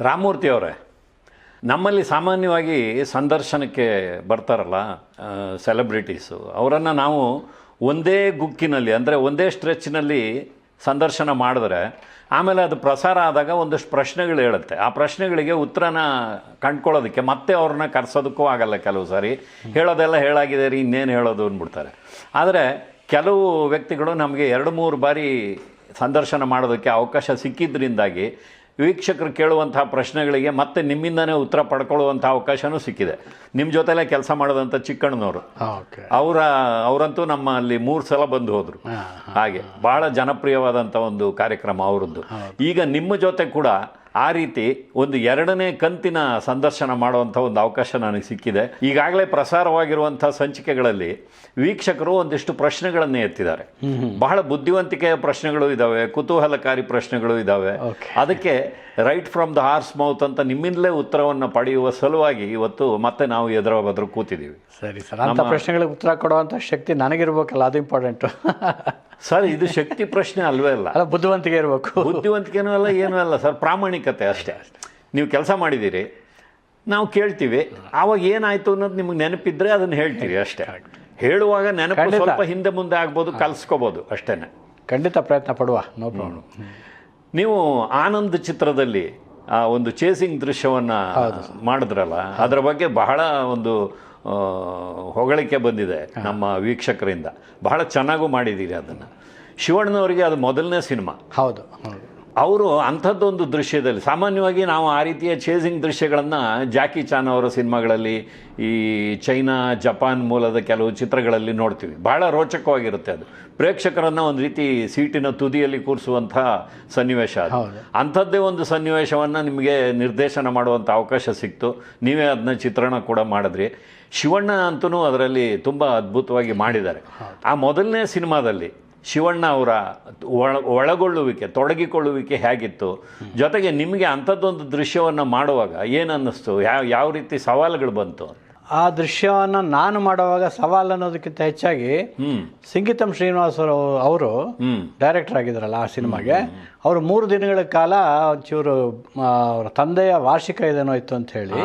ರಾಮಮೂರ್ತಿ ಅವರೇ ನಮ್ಮಲ್ಲಿ ಸಾಮಾನ್ಯವಾಗಿ ಸಂದರ್ಶನಕ್ಕೆ ಬರ್ತಾರಲ್ಲ ಸೆಲೆಬ್ರಿಟೀಸು ಅವರನ್ನು ನಾವು ಒಂದೇ ಗುಕ್ಕಿನಲ್ಲಿ, ಅಂದರೆ ಒಂದೇ ಸ್ಟ್ರೆಚ್ನಲ್ಲಿ ಸಂದರ್ಶನ ಮಾಡಿದ್ರೆ, ಆಮೇಲೆ ಅದು ಪ್ರಸಾರ ಆದಾಗ ಒಂದಷ್ಟು ಪ್ರಶ್ನೆಗಳು ಹೇಳುತ್ತೆ. ಆ ಪ್ರಶ್ನೆಗಳಿಗೆ ಉತ್ತರನ ಕಂಡ್ಕೊಳ್ಳೋದಕ್ಕೆ ಮತ್ತೆ ಅವ್ರನ್ನ ಕರೆಸೋದಕ್ಕೂ ಆಗಲ್ಲ ಕೆಲವು ಸಾರಿ. ಹೇಳೋದೆಲ್ಲ ಹೇಳಾಗಿದೆ ರೀ, ಇನ್ನೇನು ಹೇಳೋದು ಅಂದ್ಬಿಡ್ತಾರೆ. ಆದರೆ ಕೆಲವು ವ್ಯಕ್ತಿಗಳು ನಮಗೆ ಎರಡು ಮೂರು ಬಾರಿ ಸಂದರ್ಶನ ಮಾಡೋದಕ್ಕೆ ಅವಕಾಶ ಸಿಕ್ಕಿದ್ರಿಂದಾಗಿ ವೀಕ್ಷಕರು ಕೇಳುವಂತಹ ಪ್ರಶ್ನೆಗಳಿಗೆ ಮತ್ತೆ ನಿಮ್ಮಿಂದನೇ ಉತ್ತರ ಪಡ್ಕೊಳ್ಳುವಂಥ ಅವಕಾಶನೂ ಸಿಕ್ಕಿದೆ. ನಿಮ್ಮ ಜೊತೆಲೇ ಕೆಲಸ ಮಾಡಿದಂಥ ಚಿಕ್ಕಣ್ಣನವರು. ಅವರ ಅವರಂತೂ ನಮ್ಮಲ್ಲಿ ಮೂರು ಸಲ ಬಂದು ಹೋದರು. ಹಾಗೆ ಬಹಳ ಜನಪ್ರಿಯವಾದಂಥ ಒಂದು ಕಾರ್ಯಕ್ರಮ ಅವರದ್ದು. ಈಗ ನಿಮ್ಮ ಜೊತೆ ಕೂಡ ಆ ರೀತಿ ಒಂದು ಎರಡನೇ ಕಂತಿನ ಸಂದರ್ಶನ ಮಾಡುವಂಥ ಒಂದು ಅವಕಾಶ ನನಗೆ ಸಿಕ್ಕಿದೆ. ಈಗಾಗಲೇ ಪ್ರಸಾರವಾಗಿರುವಂಥ ಸಂಚಿಕೆಗಳಲ್ಲಿ ವೀಕ್ಷಕರು ಒಂದಿಷ್ಟು ಪ್ರಶ್ನೆಗಳನ್ನು ಎತ್ತಿದ್ದಾರೆ. ಬಹಳ ಬುದ್ಧಿವಂತಿಕೆಯ ಪ್ರಶ್ನೆಗಳು ಇದ್ದಾವೆ ಕುತೂಹಲಕಾರಿ ಪ್ರಶ್ನೆಗಳು ಇದ್ದಾವೆ ಅದಕ್ಕೆ right from the horse mouth ಅಂತ ನಿಮ್ಮಿಂದಲೇ ಉತ್ತರವನ್ನು ಪಡೆಯುವ ಸಲುವಾಗಿ ಇವತ್ತು ಮತ್ತೆ ನಾವು ಎದುರ ಬದ್ರು ಕೂತಿದ್ದೀವಿ. ಸರಿ ಸರ್ ಅಂತ ಪ್ರಶ್ನೆಗಳಿಗೆ ಉತ್ತರ ಕೊಡುವಂಥ ಶಕ್ತಿ ನನಗಿರ್ಬೇಕಲ್ಲ ಅದು ಇಂಪಾರ್ಟೆಂಟು ಸರ್ ಇದು ಶಕ್ತಿ ಪ್ರಶ್ನೆ ಅಲ್ವೇ ಅಲ್ಲ. ಅಲ್ಲ ಬುದ್ಧಿವಂತಿಕೆ ಇರಬೇಕು. ಬುದ್ಧಿವಂತಿಕೆನೂ ಅಲ್ಲ ಏನೂ ಅಲ್ಲ ಸರ್ ಪ್ರಾಮಾಣಿಕತೆ ಅಷ್ಟೇ. ನೀವು ಕೆಲಸ ಮಾಡಿದ್ದೀರಿ ನಾವು ಕೇಳ್ತೀವಿ ಆವಾಗ ಏನಾಯಿತು ಅನ್ನೋದು ನಿಮಗೆ ನೆನಪಿದ್ರೆ ಅದನ್ನು ಹೇಳ್ತೀರಿ ಅಷ್ಟೇ. ಹೇಳುವಾಗ ನೆನಪು ಸ್ವಲ್ಪ ಹಿಂದೆ ಮುಂದೆ ಆಗ್ಬೋದು ಕಲಿಸ್ಕೋಬೋದು ಅಷ್ಟೇನೆ. ಖಂಡಿತ ಪ್ರಯತ್ನ ಪಡುವ ನೋ ಪ್ರಾಬ್ಲಮ್ ನೀವು ಆನಂದ್ ಚಿತ್ರದಲ್ಲಿ ಆ ಒಂದು ಚೇಸಿಂಗ್ ದೃಶ್ಯವನ್ನು ಮಾಡಿದ್ರಲ್ಲ ಅದರ ಬಗ್ಗೆ ಬಹಳ ಒಂದು ಹೊಗಳಿಕೆ ಬಂದಿದೆ ನಮ್ಮ ವೀಕ್ಷಕರಿಂದ. ಬಹಳ ಚೆನ್ನಾಗೂ ಮಾಡಿದ್ದೀರಿ ಅದನ್ನು. ಶಿವಣ್ಣನವರಿಗೆ ಅದು ಮೊದಲನೇ ಸಿನಿಮಾ. ಹೌದು ಹೌದು. ಅವರು ಅಂಥದ್ದೊಂದು ದೃಶ್ಯದಲ್ಲಿ ಸಾಮಾನ್ಯವಾಗಿ ನಾವು ಆ ರೀತಿಯ ಚೇಸಿಂಗ್ ದೃಶ್ಯಗಳನ್ನು ಜಾಕಿ ಚಾನ್ ಅವರ ಸಿನಿಮಾಗಳಲ್ಲಿ ಈ ಚೈನಾ ಜಪಾನ್ ಮೂಲದ ಕೆಲವು ಚಿತ್ರಗಳಲ್ಲಿ ನೋಡ್ತೀವಿ. ಬಹಳ ರೋಚಕವಾಗಿರುತ್ತೆ ಅದು. ಪ್ರೇಕ್ಷಕರನ್ನು ಒಂದು ರೀತಿ ಸೀಟಿನ ತುದಿಯಲ್ಲಿ ಕೂರಿಸುವಂಥ ಸನ್ನಿವೇಶ ಅದು. ಅಂಥದ್ದೇ ಒಂದು ಸನ್ನಿವೇಶವನ್ನು ನಿಮಗೆ ನಿರ್ದೇಶನ ಮಾಡುವಂಥ ಅವಕಾಶ ಸಿಕ್ತು. ನೀವೇ ಅದನ್ನ ಚಿತ್ರಣ ಕೂಡ ಮಾಡಿದ್ರಿ. ಶಿವಣ್ಣ ಅಂತೂ ಅದರಲ್ಲಿ ತುಂಬ ಅದ್ಭುತವಾಗಿ ಮಾಡಿದ್ದಾರೆ. ಆ ಮೊದಲನೇ ಸಿನಿಮಾದಲ್ಲಿ ಶಿವಣ್ಣ ಅವರ ಒಳ ಒಳಗೊಳ್ಳುವಿಕೆ ತೊಡಗಿಕೊಳ್ಳುವಿಕೆ ಹೇಗಿತ್ತು? ಜೊತೆಗೆ ನಿಮಗೆ ಅಂಥದ್ದೊಂದು ದೃಶ್ಯವನ್ನು ಮಾಡುವಾಗ ಏನನ್ನಿಸ್ತು? ಯಾವ ಯಾವ ರೀತಿ ಸವಾಲುಗಳು ಬಂತು ಆ ದೃಶ್ಯವನ್ನು ನಾನು ಮಾಡುವಾಗ ಸವಾಲು ಅನ್ನೋದಕ್ಕಿಂತ ಹೆಚ್ಚಾಗಿ ಸಿಂಗೀತಂ ಶ್ರೀನಿವಾಸರು ಶ್ರೀನಿವಾಸ್ ಅವರು ಡೈರೆಕ್ಟರ್ ಆಗಿದ್ರಲ್ಲ ಆ ಸಿನಿಮಾಗೆ. ಅವರು ಮೂರು ದಿನಗಳ ಕಾಲ ಒಂಚೂರು ಆ, ಅವರ ತಂದೆಯ ವಾರ್ಷಿಕ ಇದೇನೋ ಇತ್ತು ಅಂತ ಹೇಳಿ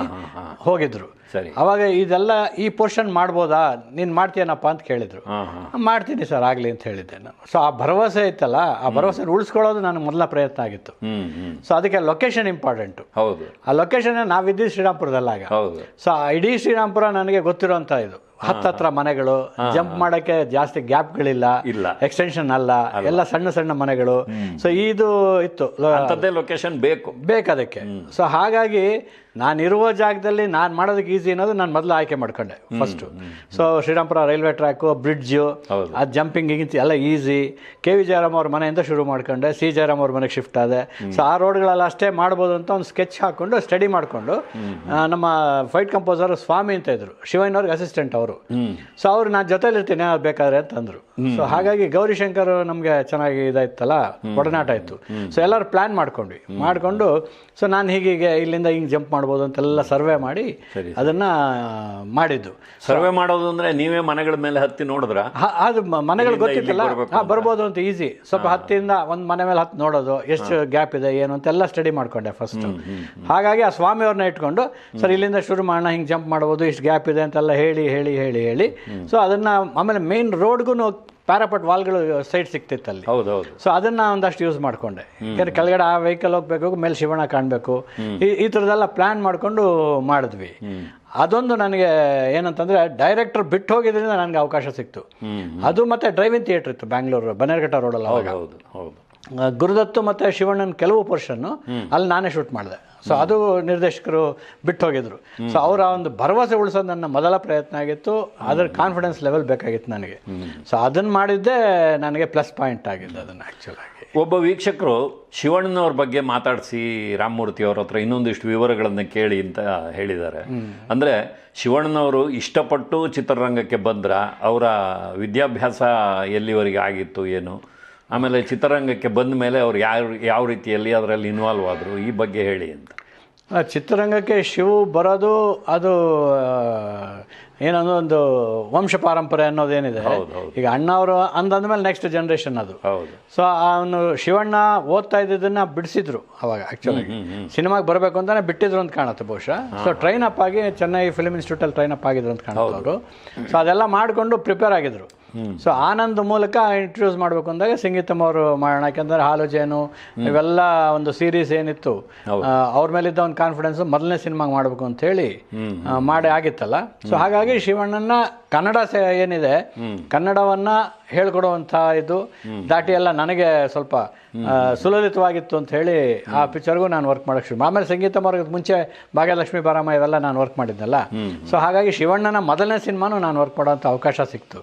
ಹೋಗಿದ್ರು. ಸರಿ. ಅವಾಗ ಇದೆಲ್ಲ ಈ ಪೋರ್ಷನ್ ಮಾಡ್ಬೋದಾ? ನೀನು ಮಾಡ್ತೀಯನಪ್ಪ ಅಂತ ಕೇಳಿದ್ರು. ಮಾಡ್ತೀನಿ ಸರ್ ಆಗಲಿ ಅಂತ ಹೇಳಿದ್ದೆ ನಾನು. ಸೊ ಆ ಭರವಸೆ ಇತ್ತಲ್ಲ ಆ ಭರವಸೆ ಉಳಿಸ್ಕೊಳ್ಳೋದು ನನ್ನ ಮೊದಲ ಪ್ರಯತ್ನ ಆಗಿತ್ತು. ಸೊ ಅದಕ್ಕೆ ಲೊಕೇಶನ್ ಇಂಪಾರ್ಟೆಂಟು ಹೌದು. ಆ ಲೊಕೇಶನ್ ನಾವಿದ್ದೀವಿ ಶ್ರೀರಾಮ್ಪುರದಲ್ಲಾಗ ಹೌದು. ಸೊ ಆ ಇಡೀ ಶ್ರೀರಾಮ್ಪುರ ನನಗೆ ಗೊತ್ತಿರೋಂಥ ಇದು. ಹತ್ತತ್ರ ಮನೆಗಳು ಜಂಪ್ ಮಾಡೋಕ್ಕೆ ಜಾಸ್ತಿ ಗ್ಯಾಪ್ಗಳಿಲ್ಲ. ಇಲ್ಲ. ಎಕ್ಸ್ಟೆನ್ಷನ್ ಅಲ್ಲ. ಎಲ್ಲ ಸಣ್ಣ ಸಣ್ಣ ಮನೆಗಳು. ಸೊ ಇದು ಇತ್ತು. ಲೊಕೇಶನ್ ಬೇಕು. ಬೇಕದಕ್ಕೆ ಸೊ ಹಾಗಾಗಿ ನಾನಿರುವ ಜಾಗದಲ್ಲಿ ನಾನು ಮಾಡೋದಕ್ಕೆ ಈಸಿ ಅನ್ನೋದು ನಾನು ಮೊದಲು ಆಯ್ಕೆ ಮಾಡ್ಕೊಂಡೆ first so Srirampura railway track bridge. ಆ ಜಂಪಿಂಗ್ ಎಲ್ಲ ಈಸಿ ಕೆ ವಿ ಜಯರಾಮ್ ಅವ್ರ ಮನೆಯಿಂದ ಶುರು ಮಾಡ್ಕೊಂಡೆ ಸಿ ಜಯರಾಮ್ ಅವ್ರ ಮನೆಗೆ ಶಿಫ್ಟ್ ಆದೆ. ಸೊ ಆ ರೋಡ್ಗಳಲ್ಲಿ ಅಷ್ಟೇ ಮಾಡ್ಬೋದು ಅಂತ ಒಂದು ಸ್ಕೆಚ್ ಹಾಕ್ಕೊಂಡು ಸ್ಟಡಿ ಮಾಡಿಕೊಂಡು ನಮ್ಮ ಫೈಟ್ ಕಂಪೋಸರ್ ಸ್ವಾಮಿ ಅಂತ ಇದ್ರು. ಶಿವಣ್ಣವ್ರಿಗೆ ಅಸಿಸ್ಟೆಂಟ್ ಅವರು. ಸೊ ಅವ್ರು ನಾನು ಜೊತೆಲಿ ಇರ್ತೀನಿ ಅದು ಬೇಕಾದ್ರೆ ಅಂತಂದ್ರು ಸೊ ಹಾಗಾಗಿ ಗೌರಿಶಂಕರ್ ನಮಗೆ ಚೆನ್ನಾಗಿ ಇದಾಯ್ತಲ್ಲ ಒಡನಾಟ ಇತ್ತು ಸೊ ಎಲ್ಲರೂ ಪ್ಲಾನ್ ಮಾಡ್ಕೊಂಡ್ವಿ. ಮಾಡಿಕೊಂಡು ಸೊ ನಾನು ಹೀಗೀಗೆ ಇಲ್ಲಿಂದ ಹಿಂಗೆ ಜಂಪ್ ಮಾಡ್ಬೋದು ಅಂತೆಲ್ಲ ಸರ್ವೆ ಮಾಡಿ ಅದನ್ನು ಮಾಡಿದ್ದು. ಸರ್ವೆ ಮಾಡೋದು ಅಂದ್ರೆ ನೀವೇ ಮನೆಗಳ ಮೇಲೆ ಹತ್ತಿ ನೋಡಿದ್ರ? ಅದು ಮನೆಗಳು ಗೊತ್ತಿಲ್ಲ ಗೊತ್ತಿತ್ತಲ್ಲ? ಹಾಂ ಬರ್ಬೋದು ಅಂತ ಈಸಿ ಸ್ವಲ್ಪ ಹತ್ತಿಯಿಂದ ಒಂದು ಮನೆ ಮೇಲೆ ಹತ್ತು ನೋಡೋದು ಎಷ್ಟು ಗ್ಯಾಪ್ ಇದೆ ಏನು ಅಂತೆಲ್ಲ ಸ್ಟಡಿ ಮಾಡ್ಕೊಂಡೆ ಫಸ್ಟ್ ಹಾಗಾಗಿ ಆ ಸ್ವಾಮಿಯವ್ರನ್ನ ಇಟ್ಕೊಂಡು ಸರ್ ಇಲ್ಲಿಂದ ಶುರು ಮಾಡೋಣ ಹಿಂಗೆ ಜಂಪ್ ಮಾಡ್ಬೋದು ಇಷ್ಟು ಗ್ಯಾಪ್ ಇದೆ ಅಂತೆಲ್ಲ ಹೇಳಿ ಹೇಳಿ ಹೇಳಿ ಹೇಳಿ. ಸೊ ಅದನ್ನು ಆಮೇಲೆ ಮೇನ್ ರೋಡ್ಗೂ ಪ್ಯಾರಾಪಟ್ ವಾಲ್ಗಳು ಸೈಡ್ ಸಿಕ್ತಿತ್ತು ಅಲ್ಲಿ ಹೌದೌದು ಸೊ ಅದನ್ನ ಒಂದಷ್ಟು ಯೂಸ್ ಮಾಡ್ಕೊಂಡೆ. ಯಾಕಂದ್ರೆ ಕೆಳಗಡೆ ಆ ವೆಹಿಕಲ್ ಹೋಗ್ಬೇಕು ಮೇಲೆ ಶಿವಣ ಕಾಣಬೇಕು. ಈ ಥರದ್ದೆಲ್ಲ ಪ್ಲಾನ್ ಮಾಡಿಕೊಂಡು ಮಾಡಿದ್ವಿ. ಅದೊಂದು ನನಗೆ ಏನಂತಂದ್ರೆ ಡೈರೆಕ್ಟರ್ ಬಿಟ್ಟು ಹೋಗಿದ್ರಿಂದ ನನಗೆ ಅವಕಾಶ ಸಿಕ್ತು. ಅದು ಮತ್ತೆ ಡ್ರೈವಿಂಗ್ ಥಿಯೇಟರ್ ಇತ್ತು ಬ್ಯಾಂಗ್ಳೂರು ಬನ್ನೇರ್ಘಟ್ಟ ರೋಡಲ್ಲಿ ಹೌದು ಹೌದು. ಗುರುದತ್ತು ಮತ್ತು ಶಿವಣ್ಣನ ಕೆಲವು ಪೋರ್ಷನ್ನು ಅಲ್ಲಿ ನಾನೇ ಶೂಟ್ ಮಾಡಿದೆ. ಸೊ ಅದು ನಿರ್ದೇಶಕರು ಬಿಟ್ಟು ಹೋಗಿದ್ರು. ಸೊ ಅವರ ಒಂದು ಭರವಸೆ ಉಳಿಸೋದು ನನ್ನ ಮೊದಲ ಪ್ರಯತ್ನ ಆಗಿತ್ತು. ಅದರ ಕಾನ್ಫಿಡೆನ್ಸ್ ಲೆವೆಲ್ ಬೇಕಾಗಿತ್ತು ನನಗೆ. ಸೊ ಅದನ್ನು ಮಾಡಿದ್ದೆ ನನಗೆ ಪ್ಲಸ್ ಪಾಯಿಂಟ್ ಆಗಿದ್ದು ಅದನ್ನು ಆ್ಯಕ್ಚುಲಾಗಿ ಒಬ್ಬ ವೀಕ್ಷಕರು ಶಿವಣ್ಣನವ್ರ ಬಗ್ಗೆ ಮಾತಾಡಿಸಿ ರಾಮಮೂರ್ತಿ ಅವ್ರ ಹತ್ರ ಇನ್ನೊಂದಿಷ್ಟು ವಿವರಗಳನ್ನು ಕೇಳಿ ಅಂತ ಹೇಳಿದ್ದಾರೆ. ಅಂದ್ರೆ ಶಿವಣ್ಣನವರು ಇಷ್ಟಪಟ್ಟು ಚಿತ್ರರಂಗಕ್ಕೆ ಬಂದ್ರ ಅವರ ವಿದ್ಯಾಭ್ಯಾಸ ಎಲ್ಲಿವರೆಗೆ ಆಗಿತ್ತು ಏನು? ಆಮೇಲೆ ಚಿತ್ರರಂಗಕ್ಕೆ ಬಂದ ಮೇಲೆ ಅವ್ರು ಯಾವ ಯಾವ ರೀತಿಯಲ್ಲಿ ಅದರಲ್ಲಿ ಇನ್ವಾಲ್ವ್ ಆದರು ಈ ಬಗ್ಗೆ ಹೇಳಿ ಅಂತ. ಚಿತ್ರರಂಗಕ್ಕೆ ಶಿವು ಬರೋದು ಅದು ಏನಂದ್ರೆ ಒಂದು ವಂಶ ಪಾರಂಪರೆ ಅನ್ನೋದೇನಿದೆ ಹೌದು, ಅಣ್ಣ ಈಗ ಅಣ್ಣವರು ಅಂದಂದ್ಮೇಲೆ ನೆಕ್ಸ್ಟ್ ಜನ್ರೇಷನ್ ಅದು. ಹೌದು. ಸೊ ಅವನು ಶಿವಣ್ಣ ಓದ್ತಾ ಇದ್ದಿದ್ದನ್ನ ಬಿಡಿಸಿದ್ರು ಅವಾಗ ಆ್ಯಕ್ಚುಲಿ ಸಿನಿಮಾಗೆ ಬರಬೇಕು ಅಂತಾನೆ ಬಿಟ್ಟಿದ್ರು ಅಂತ ಕಾಣುತ್ತೆ ಬಹುಶಃ. ಸೊ ಟ್ರೈನ್ ಅಪ್ ಆಗಿ ಚೆನ್ನೈ ಫಿಲ್ಮ್ ಇನ್ಸ್ಟಿಟ್ಯೂಟಲ್ಲಿ ಟ್ರೈನ್ ಅಪ್ ಆಗಿದ್ರು ಅಂತ ಕಾಣುತ್ತೆ ಅವರು. ಸೊ ಅದೆಲ್ಲ ಮಾಡಿಕೊಂಡು ಪ್ರಿಪೇರ್ ಆಗಿದ್ರು. ಸೊ ಆನಂದ್ ಮೂಲಕ ಇಂಟ್ರೊಡ್ಯೂಸ್ ಮಾಡಬೇಕು ಅಂದಾಗ ಸಂಗೀತಮ್ ಅವರು ಮಾಡೋಣ. ಯಾಕಂದ್ರೆ ಹಾಲು ಜೇನು ಇವೆಲ್ಲ ಒಂದು ಸೀರೀಸ್ ಏನಿತ್ತು. ಅವ್ರ ಮೇಲಿದ್ದ ಒಂದು ಕಾನ್ಫಿಡೆನ್ಸ್ ಮೊದಲನೇ ಸಿನಿಮಾಗೆ ಮಾಡಬೇಕು ಅಂತ ಹೇಳಿ ಮಾಡಿ ಆಗಿತ್ತಲ್ಲ. ಸೊ ಹಾಗಾಗಿ ಶಿವಣ್ಣನ ಕನ್ನಡ ಸೆ ಏನಿದೆ ಕನ್ನಡವನ್ನ ಹೇಳ್ಕೊಡುವಂಥ ಇದು ದಾಟಿ ಎಲ್ಲ ನನಗೆ ಸ್ವಲ್ಪ ಸುಲಲಿತವಾಗಿತ್ತು ಅಂತ ಹೇಳಿ ಆ ಪಿಕ್ಚರ್ಗೂ ನಾನು ವರ್ಕ್ ಮಾಡೋಕ್ಕೆ ಶುರು ಆಮೇಲೆ ಸಂಗೀತ ಮಾರ್ಗದ ಮುಂಚೆ ಭಾಗ್ಯಲಕ್ಷ್ಮಿ ಬಾರಮ್ಮ ಇವೆಲ್ಲ ನಾನು ವರ್ಕ್ ಮಾಡಿದ್ದಲ್ಲ. ಸೊ ಹಾಗಾಗಿ ಶಿವಣ್ಣನ ಮೊದಲನೇ ಸಿನಿಮಾನು ನಾನು ವರ್ಕ್ ಮಾಡೋಂಥ ಅವಕಾಶ ಸಿಕ್ತು.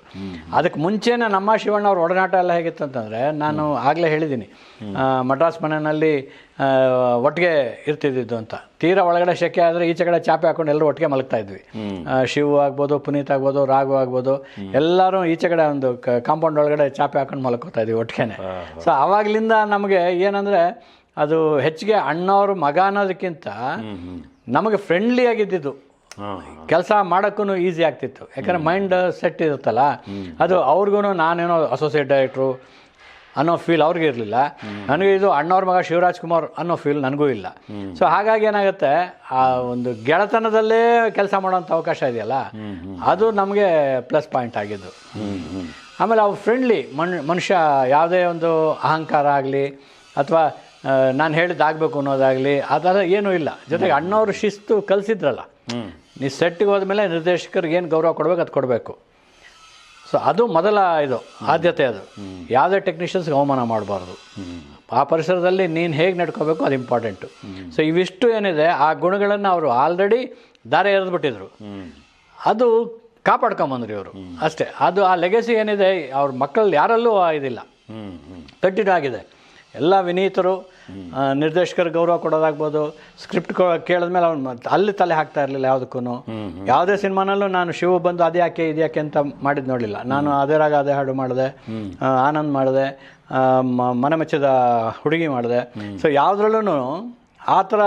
ಅದಕ್ಕೆ ಮುಂಚೆನೇ ನಮ್ಮ ಶಿವಣ್ಣ ಅವ್ರ ಒಡನಾಟ ಎಲ್ಲ ಹೇಗಿತ್ತು ಅಂತಂದ್ರೆ ನಾನು ಆಗಲೇ ಹೇಳಿದ್ದೀನಿ. ಮಡ್ರಾಸ್ ಮನೆಯಲ್ಲಿ ಒಟ್ಟಿಗೆ ಇರ್ತಿದ್ದಿದ್ದು ಅಂತ. ತೀರಾ ಒಳಗಡೆ ಶೆಕೆ ಆದರೆ ಈಚೆ ಕಡೆ ಚಾಪೆ ಹಾಕೊಂಡು ಎಲ್ಲರೂ ಒಟ್ಟಿಗೆ ಮಲಗ್ತಾ ಇದ್ವಿ. ಶಿವ ಆಗ್ಬೋದು ಪುನೀತ್ ಆಗ್ಬೋದು ರಾಘು ಆಗ್ಬೋದು ಎಲ್ಲರೂ ಈಚೆ ಕಡೆ ಒಂದು ಕಾಂಪೌಂಡ್ ಒಳಗಡೆ ಚಾಪೆ ಹಾಕೊಂಡು ಮಲ್ಕೋತಾ ಇದ್ವಿ ಒಟ್ಟಿಗೆನೆ. ಸೊ ಆವಾಗಲಿಂದ ನಮಗೆ ಏನಂದರೆ ಅದು ಹೆಚ್ಚಿಗೆ ಅಣ್ಣವ್ರ ಮಗ ಅನ್ನೋದಕ್ಕಿಂತ ನಮಗೆ ಫ್ರೆಂಡ್ಲಿ ಆಗಿದ್ದಿದ್ದು. ಕೆಲಸ ಮಾಡೋಕ್ಕೂ ಈಸಿ ಆಗ್ತಿತ್ತು. ಯಾಕಂದ್ರೆ ಮೈಂಡ್ ಸೆಟ್ ಇರುತ್ತಲ್ಲ ಅದು ಅವ್ರಿಗೂ ನಾನೇನೋ ಅಸೋಸಿಯೇಟ್ ಡೈರೆಕ್ಟ್ರು ಅನ್ನೋ ಫೀಲ್ ಅವ್ರಿಗೆ ಇರಲಿಲ್ಲ. ನನಗೆ ಇದು ಅಣ್ಣವ್ರ ಮಗ ಶಿವರಾಜ್ ಕುಮಾರ್ ಅನ್ನೋ ಫೀಲ್ ನನಗೂ ಇಲ್ಲ. ಸೊ ಹಾಗಾಗಿ ಏನಾಗುತ್ತೆ ಆ ಒಂದು ಗೆಳೆತನದಲ್ಲೇ ಕೆಲಸ ಮಾಡೋಂಥ ಅವಕಾಶ ಇದೆಯಲ್ಲ ಅದು ನಮಗೆ ಪ್ಲಸ್ ಪಾಯಿಂಟ್ ಆಗಿದ್ದು. ಆಮೇಲೆ ಅವು ಫ್ರೆಂಡ್ಲಿ ಮನ್ ಮನುಷ್ಯ ಯಾವುದೇ ಒಂದು ಅಹಂಕಾರ ಆಗಲಿ ಅಥವಾ ನಾನು ಹೇಳಿದ್ದಾಗಬೇಕು ಅನ್ನೋದಾಗಲಿ ಆ ಥರ ಏನೂ ಇಲ್ಲ. ಜೊತೆಗೆ ಅಣ್ಣವರು ಶಿಸ್ತು ಕಲಿಸಿದ್ರಲ್ಲ. ನೀ ಸೆಟ್ಟಿಗೆ ಹೋದ್ಮೇಲೆ ನಿರ್ದೇಶಕರಿಗೆ ಏನು ಗೌರವ ಕೊಡಬೇಕು ಅದು ಕೊಡಬೇಕು. ಸೊ ಅದು ಮೊದಲ ಇದು ಆದ್ಯತೆ ಅದು. ಯಾವುದೇ ಟೆಕ್ನಿಷಿಯನ್ಸ್ಗೆ ಅವಮಾನ ಮಾಡಬಾರ್ದು. ಆ ಪರಿಸರದಲ್ಲಿ ನೀನು ಹೇಗೆ ನಡ್ಕೋಬೇಕು ಅದು ಇಂಪಾರ್ಟೆಂಟು ಸೊ ಇವಿಷ್ಟು ಏನಿದೆ ಆ ಗುಣಗಳನ್ನು ಅವರು ಆಲ್ರೆಡಿ ದಾರಿ ಎರೆದ್ಬಿಟ್ಟಿದ್ರು. ಅದು ಕಾಪಾಡ್ಕೊಂಬಂದ್ರಿ ಇವರು. ಅಷ್ಟೇ. ಅದು ಆ ಲೆಗಸಿ ಏನಿದೆ ಅವ್ರ ಮಕ್ಕಳು ಯಾರಲ್ಲೂ ಇದಿಲ್ಲ. ಆಗಿದೆ. ಎಲ್ಲ ವಿನೀತರು ನಿರ್ದೇಶಕರು ಗೌರವ ಕೊಡೋದಾಗ್ಬೋದು ಸ್ಕ್ರಿಪ್ಟ್ ಕೇಳಿದ್ಮೇಲೆ ಅವ್ನು ಅಲ್ಲಿ ತಲೆ ಹಾಕ್ತಾ ಇರಲಿಲ್ಲ ಯಾವುದಕ್ಕೂ ಯಾವುದೇ ಸಿನಿಮಾನಲ್ಲೂ ನಾನು ಶಿವ ಬಂದು ಅದು ಯಾಕೆ ಇದು ಯಾಕೆ ಅಂತ ಮಾಡಿದ್ದು ನೋಡಲಿಲ್ಲ. ನಾನು ಅದೇ ರಾಗ ಅದೇ ಹಾಡು ಮಾಡಿದೆ ಆನಂದ್ ಮಾಡಿದೆ ಆ, ಮ- ಮನ ಮೆಚ್ಚಿದ ಹುಡುಗಿ ಮಾಡಿದೆ. ಸೊ ಯಾವುದ್ರಲ್ಲೂ ಆ ಥರ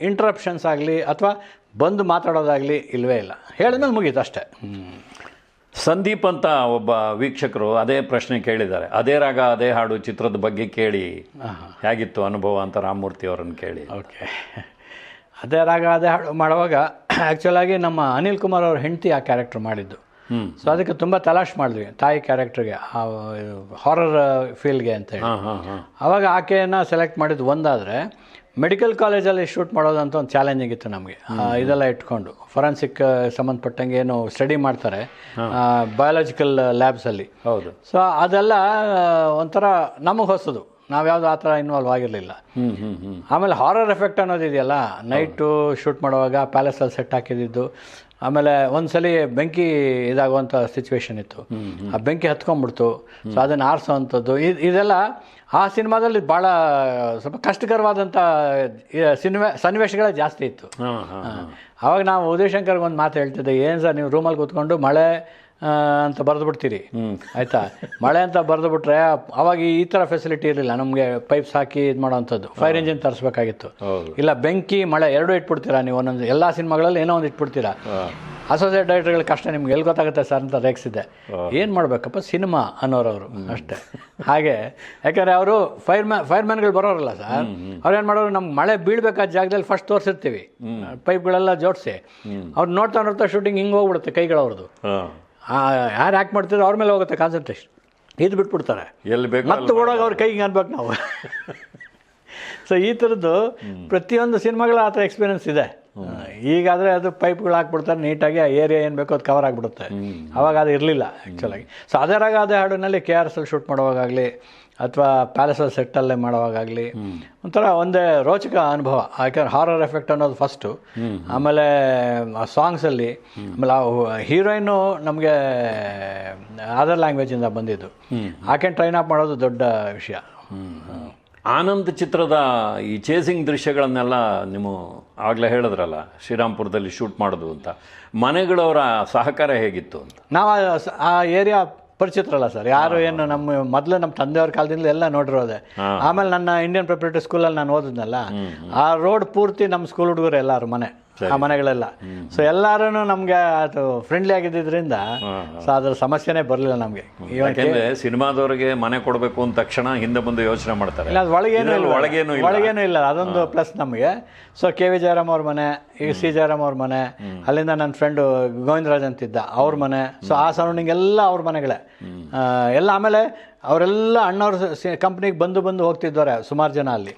ಇಂಟ್ರಪ್ಷನ್ಸ್ ಆಗಲಿ ಅಥವಾ ಬಂದು ಮಾತಾಡೋದಾಗಲಿ ಇಲ್ಲವೇ ಇಲ್ಲ. ಹೇಳಿದ್ಮೇಲೆ ಮುಗೀತು ಅಷ್ಟೇ. ಸಂದೀಪ್ ಅಂತ ಒಬ್ಬ ವೀಕ್ಷಕರು ಅದೇ ಪ್ರಶ್ನೆ ಕೇಳಿದ್ದಾರೆ. ಅದೇ ರಾಗ ಅದೇ ಹಾಡು ಚಿತ್ರದ ಬಗ್ಗೆ ಕೇಳಿ ಹೇಗಿತ್ತು ಅನುಭವ ಅಂತ ರಾಮಮೂರ್ತಿ ಅವರನ್ನು ಕೇಳಿ. ಓಕೆ. ಅದೇ ರಾಗ ಅದೇ ಹಾಡು ಮಾಡುವಾಗ ಆ್ಯಕ್ಚುಲಾಗಿ ನಮ್ಮ ಅನಿಲ್ ಕುಮಾರ್ ಅವ್ರ ಹೆಂಡತಿ ಆ ಕ್ಯಾರೆಕ್ಟರ್ ಮಾಡಿದ್ದು. ಸೊ ಅದಕ್ಕೆ ತುಂಬ ತಲಾಶ್ ಮಾಡಿದ್ವಿ ತಾಯಿ ಕ್ಯಾರೆಕ್ಟರ್ಗೆ ಹಾರರ್ ಫೀಲ್ಗೆ ಅಂತ ಹೇಳಿ. ಆವಾಗ ಆಕೆಯನ್ನು ಸೆಲೆಕ್ಟ್ ಮಾಡಿದ್ದು ಒಂದಾದರೆ ಮೆಡಿಕಲ್ ಕಾಲೇಜಲ್ಲಿ ಶೂಟ್ ಮಾಡೋದಂತ ಒಂದು ಚಾಲೆಂಜಿಂಗ್ ಇತ್ತು ನಮಗೆ. ಇದೆಲ್ಲ ಇಟ್ಕೊಂಡು ಫೊರೆನ್ಸಿಕ್ ಸಂಬಂಧಪಟ್ಟಂಗೆ ಏನು ಸ್ಟಡಿ ಮಾಡ್ತಾರೆ ಬಯಾಲಜಿಕಲ್ ಲ್ಯಾಬ್ಸಲ್ಲಿ ಹೌದು. ಸೊ ಅದೆಲ್ಲ ಒಂಥರ ನಮಗೆ ಹೊಸದು. ನಾವು ಯಾವುದು ಆ ಥರ ಇನ್ವಾಲ್ವ್ ಆಗಿರಲಿಲ್ಲ. ಆಮೇಲೆ ಹಾರರ್ ಎಫೆಕ್ಟ್ ಅನ್ನೋದಿದೆಯಲ್ಲ ನೈಟು ಶೂಟ್ ಮಾಡುವಾಗ ಪ್ಯಾಲೇಸಲ್ಲಿ ಸೆಟ್ ಹಾಕಿದ್ದು ಆಮೇಲೆ ಒಂದ್ಸಲಿ ಬೆಂಕಿ ಇದಾಗುವಂಥ ಸಿಚುವೇಶನ್ ಇತ್ತು. ಆ ಬೆಂಕಿ ಹತ್ಕೊಂಡ್ಬಿಡ್ತು. ಸೊ ಅದನ್ನು ಆರಿಸೋವಂಥದ್ದು ಇದು ಇದೆಲ್ಲ ಆ ಸಿನಿಮಾದಲ್ಲಿ ಭಾಳ ಸ್ವಲ್ಪ ಕಷ್ಟಕರವಾದಂಥ ಸಿನಿಮಾ ಸನ್ನಿವೇಶಗಳೇ ಜಾಸ್ತಿ ಇತ್ತು. ಆವಾಗ ನಾವು ಉದಯಶಂಕರ್ಗೆ ಒಂದು ಮಾತು ಹೇಳ್ತಿದ್ದೆ ಏನು ಸರ್ ನೀವು ರೂಮಲ್ಲಿ ಕೂತ್ಕೊಂಡು ಮಳೆ ಅಂತ ಬರೆದು ಬಿಡ್ತೀರಿ. ಆಯಿತಾ? ಮಳೆ ಅಂತ ಬರೆದು ಬಿಟ್ರೆ ಅವಾಗ ಈ ಥರ ಫೆಸಿಲಿಟಿ ಇರಲಿಲ್ಲ. ನಮಗೆ ಪೈಪ್ಸ್ ಹಾಕಿ ಇದು ಮಾಡೋವಂಥದ್ದು. ಫೈರ್ ಇಂಜಿನ್ ತರಿಸ್ಬೇಕಾಗಿತ್ತು. ಇಲ್ಲ ಬೆಂಕಿ ಮಳೆ ಎರಡೂ ಇಟ್ಬಿಡ್ತೀರಾ ನೀವು? ಒಂದೊಂದು ಎಲ್ಲ ಸಿನಿಮಾಗಳಲ್ಲಿ ಏನೋ ಒಂದು ಇಟ್ಬಿಡ್ತೀರಾ? ಅಸೋಸಿಯೇಟ್ ಡೈರೆಕ್ಟರ್ಗಳ ಕಷ್ಟ ನಿಮ್ಗೆ ಎಲ್ಲಿ ಗೊತ್ತಾಗುತ್ತೆ ಸರ್ ಅಂತ ರೇಗಿಸಿದ್ದೆ ಏನು ಮಾಡಬೇಕಪ್ಪ? ಸಿನಿಮಾ ಅನ್ನೋರವರು. ಅಷ್ಟೇ. ಹಾಗೆ ಯಾಕಂದರೆ ಅವರು ಫೈರ್ ಮ್ಯಾನ್ ಫೈರ್ ಮ್ಯಾನ್ಗಳು ಬರೋರಲ್ಲ ಸರ್ ಅವ್ರು ಏನು ಮಾಡೋರು ನಮ್ಗೆ ಮಳೆ ಬೀಳ್ಬೇಕಾದ ಜಾಗದಲ್ಲಿ ಫಸ್ಟ್ ತೋರಿಸಿರ್ತೀವಿ. ಪೈಪ್ಗಳೆಲ್ಲ ಜೋಡಿಸಿ. ಅವ್ರು ನೋಡ್ತಾ ನೋಡ್ತಾ ಶೂಟಿಂಗ್ ಹಿಂಗೆ ಹೋಗ್ಬಿಡುತ್ತೆ ಕೈಗಳವ್ರದ್ದು. ಯಾರು ಆ್ಯಕ್ಟ್ ಮಾಡ್ತಿದ್ರು ಅವ್ರ ಮೇಲೆ ಹೋಗುತ್ತೆ ಕಾನ್ಸಂಟ್ರೇಷನ್ ಇದು ಬಿಟ್ಬಿಡ್ತಾರೆ. ಎಲ್ಲಿ ಬೇಕು ಮತ್ತೆ ಓಡಾಗ ಅವ್ರ ಕೈಗೆ ಅನ್ಬೇಕು ನಾವು. ಸೊ ಈ ಥರದ್ದು ಪ್ರತಿಯೊಂದು ಸಿನಿಮಾಗಳ ಆ ಥರ ಎಕ್ಸ್ಪೀರಿಯನ್ಸ್ ಇದೆ. ಈಗಾದರೆ ಅದು ಪೈಪ್ಗಳು ಹಾಕ್ಬಿಡ್ತಾರೆ ನೀಟಾಗಿ ಆ ಏರಿಯಾ ಏನು ಬೇಕೋ ಅದು ಕವರ್ ಆಗಿಬಿಡುತ್ತೆ. ಅವಾಗ ಅದು ಇರಲಿಲ್ಲ ಆ್ಯಕ್ಚುಲಾಗಿ ಸೊ ಅದರಾಗ ಅದೇ ಹಾಡಿನಲ್ಲಿ ಕೆ ಆರ್ ಎಸ್ ಅಲ್ಲಿ ಶೂಟ್ ಮಾಡುವಾಗಲಿ ಅಥವಾ ಪ್ಯಾಲೇಸಲ್ಲಿ ಸೆಟ್ಟಲ್ಲೇ ಮಾಡೋವಾಗಲಿ ಒಂಥರ ಒಂದೇ ರೋಚಕ ಅನುಭವ. ಯಾಕಂದ್ರೆ ಹಾರರ್ ಎಫೆಕ್ಟ್ ಅನ್ನೋದು ಫಸ್ಟು ಆಮೇಲೆ ಸಾಂಗ್ಸಲ್ಲಿ ಆಮೇಲೆ ಹೀರೋಯಿನು ನಮಗೆ ಅದರ್ ಲ್ಯಾಂಗ್ವೇಜಿಂದ ಬಂದಿದ್ದು. ಆಕೆ ಟ್ರೈನ್ ಅಪ್ ಮಾಡೋದು ದೊಡ್ಡ ವಿಷಯ. ಆನಂದ್ ಚಿತ್ರದ ಈ ಚೇಸಿಂಗ್ ದೃಶ್ಯಗಳನ್ನೆಲ್ಲ ನೀವು ಆಗಲೇ ಹೇಳಿದ್ರಲ್ಲ ಶ್ರೀರಾಮ್ಪುರದಲ್ಲಿ ಶೂಟ್ ಮಾಡೋದು ಅಂತ. ಮನೆಗಳವರ ಸಹಕಾರ ಹೇಗಿತ್ತು ಅಂತ? ನಾವು ಆ ಏರಿಯಾ ಪರಿಚಿತರಲ್ಲ ಸರ್. ಯಾರು ಏನು ನಮ್ಮ ಮೊದಲು ನಮ್ಮ ತಂದೆಯವ್ರ ಕಾಲದಿಂದ ಎಲ್ಲ ನೋಡಿರೋದೆ ಆಮೇಲೆ ನನ್ನ ಇಂಡಿಯನ್ ಪ್ರಿಪರೇಟರಿ ಸ್ಕೂಲಲ್ಲಿ ನಾನು ಓದಿದ್ನಲ್ಲ ಆ ರೋಡ್ ಪೂರ್ತಿ ನಮ್ಮ ಸ್ಕೂಲ್ ಹುಡುಗರು ಎಲ್ಲರೂ ಮನೆ. ಆ ಮನೆಗಳೆಲ್ಲ. ಸೊ ಎಲ್ಲಾರು ನಮ್ಗೆ ಅದು ಫ್ರೆಂಡ್ಲಿ ಆಗಿದ್ದರಿಂದ ಸೊ ಅದ್ರ ಸಮಸ್ಯೆನೇ ಬರಲಿಲ್ಲ ನಮಗೆ. ಯಾಕೆಂದ್ರೆ ಸಿನಿಮಾದವರಿಗೆ ಮನೆ ಕೊಡಬೇಕು ಅಂತ ತಕ್ಷಣ ಹಿಂದೆ ಬಂದು ಯೋಚನೆ ಮಾಡ್ತಾರೆ. ಇಲ್ಲ ಅದು ಒಳಗೇನು ಇಲ್ಲ. ಒಳಗೇನು ಒಳಗೇನು ಇಲ್ಲ. ಅದೊಂದು ಪ್ಲಸ್ ನಮಗೆ. ಸೊ ಕೆ ವಿ ಜಯರಾಮ್ ಅವ್ರ ಮನೆ ಈಗ ಸಿ ಜಯರಾಮ್ ಅವ್ರ ಮನೆ ಅಲ್ಲಿಂದ ನನ್ನ ಫ್ರೆಂಡು ಗೋವಿಂದರಾಜ್ ಅಂತಿದ್ದ ಅವ್ರ ಮನೆ. ಸೊ ಆ ಸರೌಂಡಿಂಗ್ ಎಲ್ಲ ಅವ್ರ ಮನೆಗಳೇ. ಎಲ್ಲ ಆಮೇಲೆ ಅವರೆಲ್ಲ ಅಣ್ಣವ್ರ ಕಂಪ್ನಿಗೆ ಬಂದು ಬಂದು ಹೋಗ್ತಿದ್ದಾರೆ ಸುಮಾರು ಜನ ಅಲ್ಲಿ.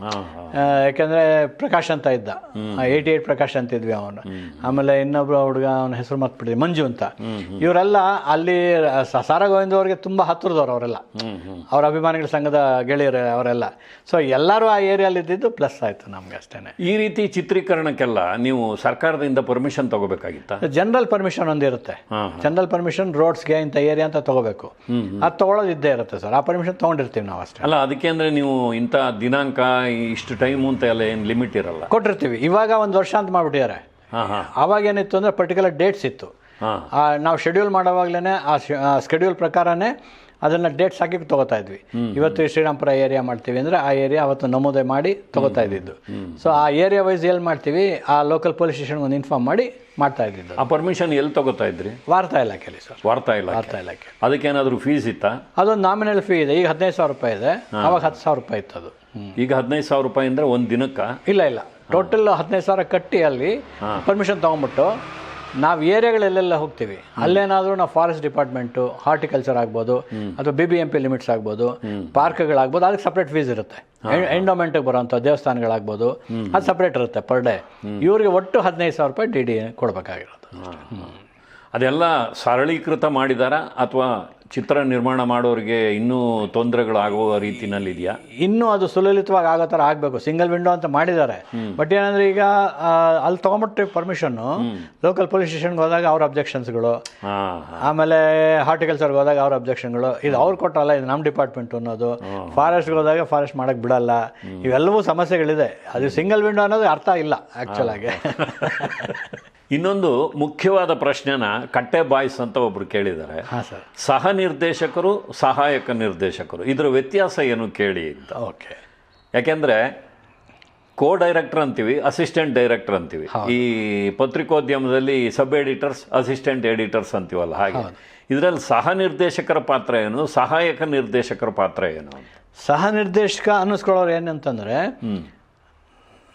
ಯಾಕೆಂದ್ರೆ ಪ್ರಕಾಶ್ ಅಂತ ಇದ್ದ. ಏಯ್ಟಿ ಏಯ್ಟ್ ಪ್ರಕಾಶ್ ಅಂತಿದ್ವಿ ಅವನು. ಆಮೇಲೆ ಇನ್ನೊಬ್ರು ಹುಡುಗ ಅವನ ಹೆಸರು ಮತ್ಬಿಟ್ಟಿದ್ವಿ ಮಂಜು ಅಂತ. ಇವರೆಲ್ಲ ಅಲ್ಲಿ ಗೋವಿಂದ ಅವ್ರಿಗೆ ತುಂಬಾ ಹತ್ತಿರದವ್ರು ಅವರೆಲ್ಲ. ಅವ್ರ ಅಭಿಮಾನಿಗಳ ಸಂಘದ ಗೆಳೆಯರು ಅವರೆಲ್ಲ. ಸೊ ಎಲ್ಲರೂ ಆ ಏರಿಯಲ್ಲಿ ಇದ್ದಿದ್ದು ಪ್ಲಸ್ ಆಯ್ತು ನಮ್ಗೆ ಅಷ್ಟೇನೆ. ಈ ರೀತಿ ಚಿತ್ರೀಕರಣಕ್ಕೆಲ್ಲ ನೀವು ಸರ್ಕಾರದಿಂದ ಪರ್ಮಿಷನ್ ತಗೋಬೇಕಾಗಿತ್ತಾ? ಜನರಲ್ ಪರ್ಮಿಷನ್ ಒಂದಿರುತ್ತೆ. ಜನರಲ್ ಪರ್ಮಿಷನ್ ರೋಡ್ಸ್ಗೆ ಇಂಥ ಏರಿಯಾ ಅಂತ ತಗೋಬೇಕು. ಅದು ತಗೊಳ್ಳೋದು ಇದ್ದೇ ಇರುತ್ತೆ ಸರ್ ಆ ಪರ್ಮಿಷನ್ ತೊಗೊಂಡಿರ್ತೀವಿ ನಾವು ಅಷ್ಟೇ. ಅಲ್ಲ ಅದಕ್ಕೆ ಅಂದರೆ ನೀವು ಇಂಥ ದಿನಾಂಕ ಇಷ್ಟು ಟೈಮು ಅಂತ ಎಲ್ಲ ಏನು ಲಿಮಿಟ್ ಇರಲ್ಲ? ಕೊಟ್ಟಿರ್ತೀವಿ. ಇವಾಗ ಒಂದು ವರ್ಷ ಅಂತ ಮಾಡಿಬಿಟ್ಟಿದ್ದಾರೆ. ಹಾ ಹಾ. ಆವಾಗ ಏನಿತ್ತು ಅಂದರೆ ಪರ್ಟಿಕ್ಯುಲರ್ ಡೇಟ್ಸ್ ಇತ್ತು. ನಾವು ಶೆಡ್ಯೂಲ್ ಮಾಡೋವಾಗಲೇ ಆ ಶೆಡ್ಯೂಲ್ ಪ್ರಕಾರನೇ ಅದನ್ನು ಡೇಟ್ಸ್ ಹಾಕಿ ತಗೋತಾ ಇದ್ವಿ. ಇವತ್ತು ಶ್ರೀರಾಮಪುರ ಏರಿಯಾ ಮಾಡ್ತೀವಿ ಅಂದರೆ ಆ ಏರಿಯಾ ಅವತ್ತು ನಮೂದೆ ಮಾಡಿ ತಗೋತಾ ಇದ್ದಿದ್ದು. ಸೊ ಆ ಏರಿಯಾ ವೈಸ್ ಎಲ್ಲಿ ಮಾಡ್ತೀವಿ? ಆ ಲೋಕಲ್ ಪೊಲೀಸ್ ಸ್ಟೇಷನ್ಗೆ ಒಂದು ಇನ್ಫಾರ್ಮ್ ಮಾಡಿ ಮಾಡ್ತಾ ಇದ್ದಿದ್ದು. ಆ ಪರ್ಮಿಷನ್ ಎಲ್ಲಿ ತಗೋತಾ ಇದ್ರಿ? ವಾರ್ತಾ ಇಲಾಖೆಯಲ್ಲಿ ಸರ್ ವಾರ್ತಾ ಇಲ್ಲ ವಾರ್ತಾ ಇಲಾಖೆ. ಏನಾದರೂ ಫೀಸ್ ಇತ್ತಾ? ಅದೊಂದು ನಾಮಿನಲ್ ಫೀ ಇದೆ. ಈಗ ಹದಿನೈದು ಸಾವಿರ ರೂಪಾಯಿ ಇದೆ. ಅವಾಗ ಹತ್ತು ಸಾವಿರ ರೂಪಾಯಿ ಇತ್ತು ಅದು. ಈಗ ಹದಿನೈದು ಸಾವಿರ ರೂಪಾಯಿ ಅಂದ್ರೆ ಒಂದು ದಿನಕ್ಕ? ಇಲ್ಲ ಇಲ್ಲ. ಟೋಟಲ್ ಹದಿನೈದು ಸಾವಿರ ಕಟ್ಟಿ ಅಲ್ಲಿ ಪರ್ಮಿಷನ್ ತೊಗೊಂಬಿಟ್ಟು ನಾವು ಏರಿಯಾಗಳಲ್ಲೆಲ್ಲ ಹೋಗ್ತೀವಿ. ಅಲ್ಲೇನಾದರೂ ನಾವು ಫಾರೆಸ್ಟ್ ಡಿಪಾರ್ಟ್ಮೆಂಟು ಹಾರ್ಟಿಕಲ್ಚರ್ ಆಗ್ಬೋದು ಅಥವಾ B B M P limits ಆಗ್ಬೋದು ಪಾರ್ಕ್ಗಳಾಗ್ಬೋದು ಅದಕ್ಕೆ ಸಪ್ರೇಟ್ ಫೀಸ್ ಇರುತ್ತೆ. ಎಂಡೋಮೆಂಟ್ಗೆ ಬರೋಂಥ ದೇವಸ್ಥಾನಗಳಾಗ್ಬೋದು ಅದು ಸಪ್ರೇಟ್ ಇರುತ್ತೆ ಪರ್ ಡೇ ಇವರಿಗೆ ಒಟ್ಟು ಹದಿನೈದು ಸಾವಿರ ರೂಪಾಯಿ ಡಿ ಡಿ ಕೊಡಬೇಕಾಗಿರೋದು ಅದೆಲ್ಲ ಸರಳೀಕೃತ ಮಾಡಿದಾರ ಅಥವಾ ಚಿತ್ರ ನಿರ್ಮಾಣ ಮಾಡೋರಿಗೆ ಇನ್ನೂ ತೊಂದರೆಗಳಾಗುವ ರೀತಿನಲ್ಲಿ ಇದೆಯಾ ಇನ್ನೂ ಅದು ಸುಲಲಿತವಾಗಿ ಆಗೋ ಥರ ಆಗಬೇಕು. ಸಿಂಗಲ್ ವಿಂಡೋ ಅಂತ ಮಾಡಿದ್ದಾರೆ. ಬಟ್ ಏನಂದ್ರೆ ಈಗ ಅಲ್ಲಿ ತೊಗೊಂಬಿಟ್ಟು ಪರ್ಮಿಷನ್ನು ಲೋಕಲ್ ಪೊಲೀಸ್ ಸ್ಟೇಷನ್ಗೆ ಹೋದಾಗ ಅವ್ರ ಅಬ್ಜೆಕ್ಷನ್ಸ್ಗಳು ಆಮೇಲೆ ಹಾರ್ಟಿಕಲ್ಚರ್ಗೆ ಹೋದಾಗ ಅವ್ರ ಅಬ್ಜೆಕ್ಷನ್ಗಳು ಇದು ಅವ್ರು ಕೊಟ್ಟರಲ್ಲ ಇದು ನಮ್ಮ ಡಿಪಾರ್ಟ್ಮೆಂಟ್ ಅನ್ನೋದು. ಫಾರೆಸ್ಟ್ಗೆ ಹೋದಾಗ ಫಾರೆಸ್ಟ್ ಮಾಡಕ್ಕೆ ಬಿಡಲ್ಲ. ಇವೆಲ್ಲವೂ ಸಮಸ್ಯೆಗಳಿದೆ. ಅದು ಸಿಂಗಲ್ ವಿಂಡೋ ಅನ್ನೋದು ಅರ್ಥ ಇಲ್ಲ ಆ್ಯಕ್ಚುಲ್ ಆಗಿ. ಇನ್ನೊಂದು ಮುಖ್ಯವಾದ ಪ್ರಶ್ನೆನ ಕಟ್ಟೆ ಬಾಯ್ಸ್ ಅಂತ ಒಬ್ರು ಕೇಳಿದ್ದಾರೆ. ಹಾಂ ಸರ್. ಸಹ ನಿರ್ದೇಶಕರು ಸಹಾಯಕ ನಿರ್ದೇಶಕರು ಇದರ ವ್ಯತ್ಯಾಸ ಏನು ಕೇಳಿ ಅಂತ. ಓಕೆ. ಯಾಕೆಂದ್ರೆ ಕೋ ಡೈರೆಕ್ಟರ್ ಅಂತೀವಿ ಅಸಿಸ್ಟೆಂಟ್ ಡೈರೆಕ್ಟರ್ ಅಂತೀವಿ. ಈ ಪತ್ರಿಕೋದ್ಯಮದಲ್ಲಿ ಸಬ್ ಎಡಿಟರ್ಸ್ ಅಸಿಸ್ಟೆಂಟ್ ಎಡಿಟರ್ಸ್ ಅಂತೀವಲ್ಲ ಹಾಗೆ. ಇದರಲ್ಲಿ ಸಹ ನಿರ್ದೇಶಕರ ಪಾತ್ರ ಏನು ಸಹಾಯಕ ನಿರ್ದೇಶಕರ ಪಾತ್ರ ಏನು ಸಹ ನಿರ್ದೇಶಕ ಅನ್ನಿಸ್ಕೊಳ್ಳೋರು ಏನಂತಂದರೆ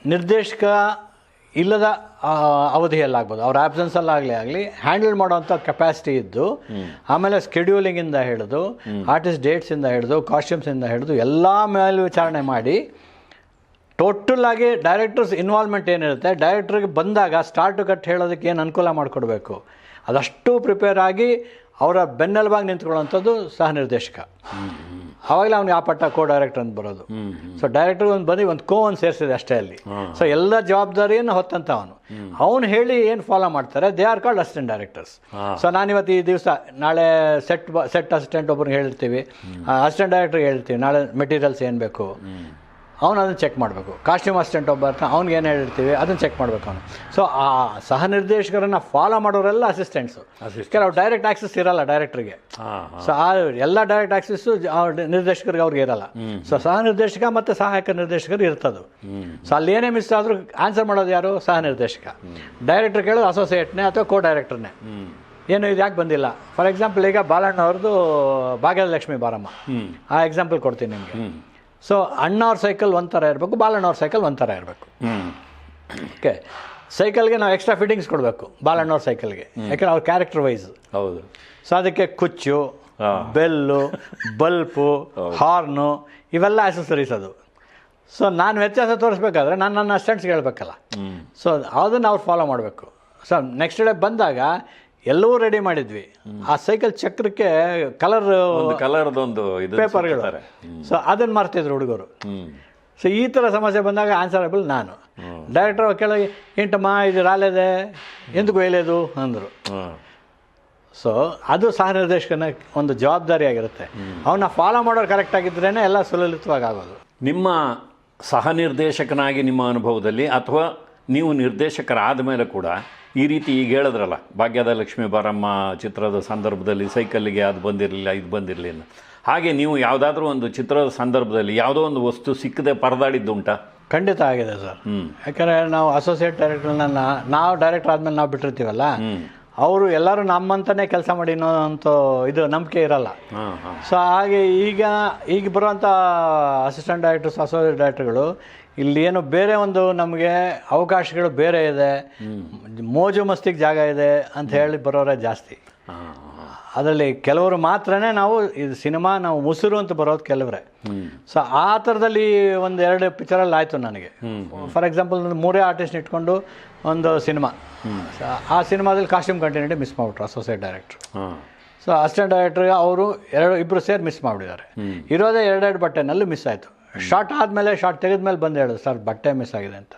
ನಿರ್ದೇಶಕ ಇಲ್ಲದ ಅವಧಿಯಲ್ಲಾಗ್ಬೋದು. ಅವ್ರ ಆಬ್ಸೆನ್ಸಲ್ಲಾಗಲಿ ಆಗಲಿ ಹ್ಯಾಂಡಲ್ ಮಾಡೋವಂಥ ಕೆಪಾಸಿಟಿ ಇದ್ದು ಆಮೇಲೆ ಸ್ಕೆಡ್ಯೂಲಿಂಗಿಂದ ಹಿಡಿದು ಆರ್ಟಿಸ್ಟ್ ಡೇಟ್ಸಿಂದ ಹಿಡಿದು ಕಾಸ್ಟ್ಯೂಮ್ಸಿಂದ ಹಿಡಿದು ಎಲ್ಲ ಮೇಲ್ವಿಚಾರಣೆ ಮಾಡಿ ಟೋಟಲ್ ಆಗಿ ಡೈರೆಕ್ಟರ್ಸ್ ಇನ್ವಾಲ್ವ್ಮೆಂಟ್ ಏನಿರುತ್ತೆ ಡೈರೆಕ್ಟ್ರಿಗೆ ಬಂದಾಗ ಸ್ಟಾರ್ಟ್ ಕಟ್ ಹೇಳೋದಕ್ಕೆ ಏನು ಅನುಕೂಲ ಮಾಡಿಕೊಡ್ಬೇಕು? ಅದಷ್ಟು ಪ್ರಿಪೇರ್ ಆಗಿ ಅವರ ಬೆನ್ನೆಲುಬಾಗಿ ನಿಂತ್ಕೊಳ್ಳೋಂಥದ್ದು ಸಹ ನಿರ್ದೇಶಕ. ಆವಾಗಲೇ ಅವ್ನು ಆ ಪಟ್ಟ ಕೋ ಡೈರೆಕ್ಟರ್ ಅಂತ ಬರೋದು. ಸೊ ಡೈರೆಕ್ಟರ್ ಒಂದು ಬಂದು ಒಂದು ಕೋ ಒಂದು ಸೇರಿಸಿದೆ ಅಷ್ಟೇ ಅಲ್ಲಿ. ಸೊ ಎಲ್ಲ ಜವಾಬ್ದಾರಿಯನ್ನು ಹೊತ್ತಂತ ಅವನು. ಅವನು ಹೇಳಿ ಏನು ಫಾಲೋ ಮಾಡ್ತಾರೆ they are called assistant directors so ನಾನಿವತ್ತು ಈ ದಿವಸ ನಾಳೆ ಸೆಟ್ ಸೆಟ್ ಅಸಿಸ್ಟೆಂಟ್ ಒಬ್ರಿಗೆ ಹೇಳಿರ್ತೀವಿ ಅಸಿಸ್ಟೆಂಟ್ ಡೈರೆಕ್ಟರ್ ಹೇಳ್ತೀವಿ ನಾಳೆ ಮೆಟೀರಿಯಲ್ಸ್ ಏನು ಬೇಕು. ಅವನು ಅದನ್ನು ಚೆಕ್ ಮಾಡಬೇಕು. ಕಾಸ್ಟ್ಯೂಮ್ ಅಸಿಸ್ಟೆಂಟ್ ಒಬ್ಬ ಇರ್ತಾನೆ ಅವ್ನಿಗೆ ಏನು ಹೇಳಿರ್ತೀವಿ ಅದನ್ನು ಚೆಕ್ ಮಾಡಬೇಕು ಅವನು. ಸೊ ಆ ಸಹ ನಿರ್ದೇಶಕರನ್ನು ಫಾಲೋ ಮಾಡೋರೆಲ್ಲ ಅಸಿಸ್ಟೆಂಟ್ಸು ಕೆಲವು ಡೈರೆಕ್ಟ್ ಆಕ್ಸೆಸ್ ಇರಲ್ಲ ಡೈರೆಕ್ಟ್ರಿಗೆ ಸೊ ಆ ಎಲ್ಲ ಡೈರೆಕ್ಟ್ ಆಕ್ಸೆಸ್ಸು ನಿರ್ದೇಶಕರಿಗೆ ಅವ್ರಿಗೆ ಇರಲ್ಲ. ಸೊ ಸಹ ನಿರ್ದೇಶಕ ಮತ್ತು ಸಹಾಯಕ ನಿರ್ದೇಶಕರು ಇರ್ತದು. ಸೊ ಅಲ್ಲಿ ಏನೇ ಮಿಸ್ ಆದರೂ ಆನ್ಸರ್ ಮಾಡೋದು ಯಾರು? ಸಹ ನಿರ್ದೇಶಕ ಡೈರೆಕ್ಟರ್ ಕೇಳೋದು ಅಸೋಸಿಯೇಟ್ನೇ ಅಥವಾ ಕೋ ಡೈರೆಕ್ಟರ್ನೇ ಏನು ಇದು ಯಾಕೆ ಬಂದಿಲ್ಲ? ಫಾರ್ ಎಕ್ಸಾಂಪಲ್ ಈಗ ಬಾಲಣ್ಣ ಅವ್ರದ್ದು ಭಾಗ್ಯಲಕ್ಷ್ಮಿ ಬಾರಮ್ಮ. ಆ ಎಕ್ಸಾಂಪಲ್ ಕೊಡ್ತೀನಿ ನಿಮಗೆ. ಸೊ ಅಣ್ಣವ್ರ ಸೈಕಲ್ ಒಂಥರ ಇರಬೇಕು ಬಾಲಣ್ಣವ್ರ ಸೈಕಲ್ ಒಂಥರ ಇರಬೇಕು. ಓಕೆ ಸೈಕಲ್ಗೆ ನಾವು ಎಕ್ಸ್ಟ್ರಾ ಫಿಟ್ಟಿಂಗ್ಸ್ ಕೊಡಬೇಕು ಬಾಲಣ್ಣವ್ರ ಸೈಕಲ್ಗೆ ಯಾಕಂದ್ರೆ ಅವ್ರ ಕ್ಯಾರೆಕ್ಟರ್ ವೈಸ್ ಹೌದು. ಸೊ ಅದಕ್ಕೆ ಕುಚ್ಚು. ಬೆಲ್ಲು ಬಲ್ಪು ಹಾರ್ನು ಇವೆಲ್ಲ ಆ್ಯಸಸರೀಸ್ ಅದು. ಸೊ ನಾನು ವ್ಯತ್ಯಾಸ ತೋರಿಸ್ಬೇಕಾದ್ರೆ ನಾನು ನನ್ನ ಅಸ್ಟೆಂಟ್ಸ್ಗೆ ಹೇಳ್ಬೇಕಲ್ಲ ಸೊ ಅದನ್ನು ಅವ್ರು ಫಾಲೋ ಮಾಡಬೇಕು. ಸೊ ನೆಕ್ಸ್ಟ್ ಡೇ ಬಂದಾಗ ಎಲ್ಲವೂ ರೆಡಿ ಮಾಡಿದ್ವಿ. ಆ ಸೈಕಲ್ ಚಕ್ರಕ್ಕೆ ಕಲರ್ ಕಲರ್ದೊಂದು ಪೇಪರ್ಗಳು ಸೊ ಅದನ್ನು ಮಾಡ್ತಿದ್ರು ಹುಡುಗರು. ಸೊ ಈ ಥರ ಸಮಸ್ಯೆ ಬಂದಾಗ ಆನ್ಸರಬಲ್ ನಾನು. ಡೈರೆಕ್ಟರ್ ಕೆಳಗೆ ಎಂಟಮ್ಮ ಇದು ರಾಲೇದೆ? ಎಂದಕ್ಕೂ ಒಯ್ಯಲೇದು? ಅಂದರು. ಸೊ ಅದು ಸಹ ನಿರ್ದೇಶಕನ ಒಂದು ಜವಾಬ್ದಾರಿ ಆಗಿರುತ್ತೆ. ಅವನ್ನ ಫಾಲೋ ಮಾಡೋರು ಕರೆಕ್ಟ್ ಆಗಿದ್ರೇ ಎಲ್ಲ ಸುಲಲಿತವಾಗಿ ಆಗೋದು. ನಿಮ್ಮ ಸಹ ನಿರ್ದೇಶಕನಾಗಿ ನಿಮ್ಮ ಅನುಭವದಲ್ಲಿ ಅಥವಾ ನೀವು ನಿರ್ದೇಶಕರಾದ ಮೇಲೆ ಕೂಡ ಈ ರೀತಿ ಈಗ ಹೇಳಿದ್ರಲ್ಲ ಭಾಗ್ಯದ ಲಕ್ಷ್ಮೀ ಬಾರಮ್ಮ ಚಿತ್ರದ ಸಂದರ್ಭದಲ್ಲಿ ಸೈಕಲ್ಲಿಗೆ ಅದು ಬಂದಿರಲಿಲ್ಲ ಇದು ಬಂದಿರಲಿಲ್ಲ. ಹಾಗೆ ನೀವು ಯಾವುದಾದ್ರೂ ಒಂದು ಚಿತ್ರದ ಸಂದರ್ಭದಲ್ಲಿ ಯಾವುದೋ ಒಂದು ವಸ್ತು ಸಿಕ್ಕದೆ ಪರದಾಡಿದ್ದುಂಟಾ? ಖಂಡಿತ ಆಗಿದೆ ಸರ್. ಯಾಕಂದರೆ ನಾವು ಅಸೋಸಿಯೇಟ್ ಡೈರೆಕ್ಟರ್ನ ನಾವು ಡೈರೆಕ್ಟರ್ ಆದಮೇಲೆ ನಾವು ಬಿಟ್ಟಿರ್ತೀವಲ್ಲ? ಅವರು ಎಲ್ಲರೂ ನಮ್ಮಂತನೇ ಕೆಲಸ ಮಾಡಿ ಅನ್ನೋಂಥ ಇದು ನಂಬಿಕೆ ಇರಲ್ಲ. ಸೊ ಹಾಗೆ ಈಗ ಈಗ ಬರುವಂಥ ಅಸಿಸ್ಟೆಂಟ್ ಡೈರೆಕ್ಟರ್ಸ್ ಅಸೋಸಿಯೇಟ್ ಡೈರೆಕ್ಟರ್ಗಳು ಇಲ್ಲಿ ಏನೋ ಬೇರೆ ಒಂದು ನಮಗೆ ಅವಕಾಶಗಳು ಬೇರೆ ಇದೆ. ಮೋಜು ಮಸ್ತಿಗೆ ಜಾಗ ಇದೆ ಅಂತ ಹೇಳಿ ಬರೋರೆ ಜಾಸ್ತಿ. ಅದರಲ್ಲಿ ಕೆಲವರು ಮಾತ್ರನೇ ನಾವು ಇದು ಸಿನಿಮಾ ನಾವು ಮುಸುರು ಅಂತ ಬರೋದು ಕೆಲವರೇ. ಸೊ ಆ ಥರದಲ್ಲಿ ಒಂದು ಎರಡು ಪಿಕ್ಚರಲ್ಲಿ ಆಯಿತು ನನಗೆ. ಫಾರ್ ಎಕ್ಸಾಂಪಲ್ ಮೂರೇ ಆರ್ಟಿಸ್ಟ್ ಇಟ್ಕೊಂಡು ಒಂದು ಸಿನಿಮಾ. ಆ ಸಿನಿಮಾದಲ್ಲಿ ಕಾಸ್ಟ್ಯೂಮ್ ಕಂಟಿನ್ಯೂಟಿ ಮಿಸ್ ಮಾಡಿಬಿಟ್ರು ಅಸೋಸಿಯೇಟ್ ಡೈರೆಕ್ಟ್ರು ಸೊ ಅಸಿಸ್ಟೆಂಟ್ ಡೈರೆಕ್ಟ್ರಿಗೆ ಅವರು ಎರಡು ಇಬ್ಬರು ಸೇರಿ ಮಿಸ್ ಮಾಡಿಬಿಟ್ಟಿದ್ದಾರೆ ಇರೋದೇ ಎರಡೆರಡು ಬಟ್ಟೆನಲ್ಲಿ ಮಿಸ್ ಆಯಿತು. ಶಾರ್ಟ್ ಆದಮೇಲೆ ಶಾರ್ಟ್ ತೆಗೆದ್ಮೇಲೆ ಬಂದು ಹೇಳೋದು ಸರ್ ಬಟ್ಟೆ ಮಿಸ್ ಆಗಿದೆ ಅಂತ.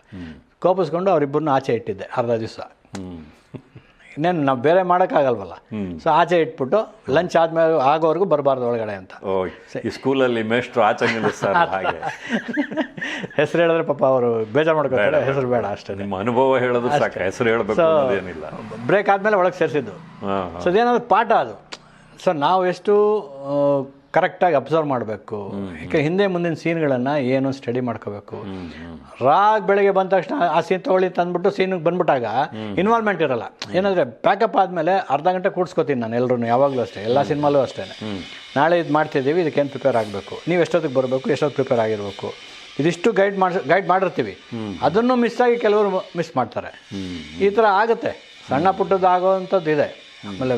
ಕೋಪಿಸ್ಕೊಂಡು ಅವರಿಬ್ಬರನ್ನ ಆಚೆ ಇಟ್ಟಿದ್ದೆ ಅರ್ಧ ದಿವಸ. ಇನ್ನೇನು ನಾವು ಬೇರೆ ಮಾಡೋಕ್ಕಾಗಲ್ವಲ್ಲ? ಸೊ ಆಚೆ ಇಟ್ಬಿಟ್ಟು ಲಂಚ್ ಆದಮೇಲೆ ಆಗೋವರೆಗೂ ಬರಬಾರ್ದು ಒಳಗಡೆ ಅಂತ. ಈ ಸ್ಕೂಲಲ್ಲಿ ಮೇಷ್ಟ್ರು ಆಚೆ ಸರ್ ಹಾಗೆ. ಹೆಸರು ಹೇಳಿದ್ರೆ ಪಾಪ ಅವರು ಬೇಜಾರು ಮಾಡ್ಕೊತಾರೆ ಹೆಸರು ಬೇಡ ಅಷ್ಟೇ. ನಿಮ್ಮ ಅನುಭವ ಹೇಳೋದು ಸಾಕು ಹೆಸರು ಹೇಳಬೇಕು ಏನಿಲ್ಲ ಬ್ರೇಕ್ ಆದಮೇಲೆ ಒಳಗೆ ಸೇರಿಸಿದ್ದು. ಸೊ ಅದೇನಾದ್ರು ಪಾಠ ಅದು. ಸೊ ನಾವು ಎಷ್ಟು ಕರೆಕ್ಟಾಗಿ ಅಬ್ಸರ್ವ್ ಮಾಡಬೇಕು. ಯಾಕೆ ಹಿಂದೆ ಮುಂದಿನ ಸೀನ್ಗಳನ್ನು ಏನು ಸ್ಟಡಿ ಮಾಡ್ಕೋಬೇಕು. ರಾಗ್ ಬೆಳಗ್ಗೆ ಬಂದ ತಕ್ಷಣ ಆ ಸೀನ್ ತೊಗೊಳ್ಳಿ ತಂದ್ಬಿಟ್ಟು ಸೀನಿಗೆ ಬಂದ್ಬಿಟ್ಟಾಗ ಇನ್ವಾಲ್ವ್ಮೆಂಟ್ ಇರಲ್ಲ. ಏನಂದರೆ ಪ್ಯಾಕಪ್ ಆದಮೇಲೆ ಅರ್ಧ ಗಂಟೆ ಕೂಡ್ಸ್ಕೊತೀನಿ ನಾನು ಎಲ್ಲರೂ ಯಾವಾಗಲೂ ಅಷ್ಟೇ ಎಲ್ಲ ಸಿನಿಮಾಲೂ ಅಷ್ಟೇ. ನಾಳೆ ಇದು ಮಾಡ್ತಿದ್ದೀವಿ ಇದಕ್ಕೇನು ಪ್ರಿಪೇರ್ ಆಗಬೇಕು? ನೀವು ಎಷ್ಟೊತ್ತಿಗೆ ಬರಬೇಕು ಎಷ್ಟೊತ್ತು ಪ್ರಿಪೇರ್ ಆಗಿರಬೇಕು? ಇದಿಷ್ಟು ಗೈಡ್ ಮಾಡಿ ಗೈಡ್ ಮಾಡಿರ್ತೀವಿ. ಅದನ್ನು ಮಿಸ್ ಆಗಿ ಕೆಲವರು ಮಿಸ್ ಮಾಡ್ತಾರೆ. ಈ ಥರ ಆಗುತ್ತೆ. ಸಣ್ಣ ಪುಟ್ಟದ್ದು ಆಗೋವಂಥದ್ದು ಇದೆ ಆಮೇಲೆ